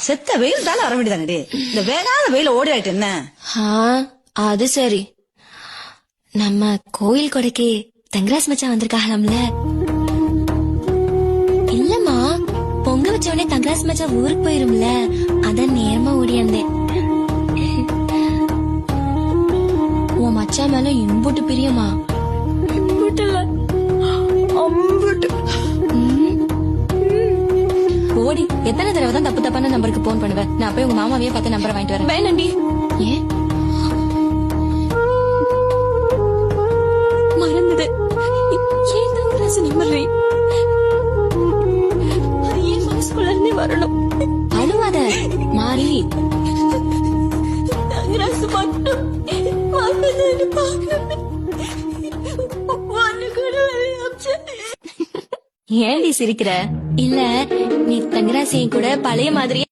செத்த வெயில் தானே வர வேண்டியதானடி இந்த வேகாத வெயில ஓடி ஆயிட்டு என்ன? ஆ, அது சரி. நம்ம கோயில் கொடைக்கு தங்கராஜ் மச்சான் வந்திருக்காங்களாம்ல? இல்லம்மா பொங்க வச்ச உடனே தங்கராஜ் மச்சான் ஊருக்கு போயிரும்ல? அதான் நேரமா ஓடியாந்தேன் உன் மச்சான் மேல இன்புட்டு பிரியமா ஓடி எத்தனை தடவை தான் தப்பு தப்பான நம்பருக்கு போன் பண்ணுவேன் நான் போய் உங்க மாமாவையே பார்த்து நம்பரை வாங்கிட்டு வரேன். வேணாண்டி ஏன் மறந்தது. ஏன் தங்கராஜ் நிம்மதி அது ஏன் மனசுக்குள்ள இருந்தே வரணும்? அழுவாத மாறி. தங்கராஜ் மட்டும் வந்ததுன்னு பார்க்கணும் ஒண்ணு கூட வரல. ஏன்டி சிரிக்கிற? இல்ல நீ தங்கராசி கூட பழைய மாதிரியே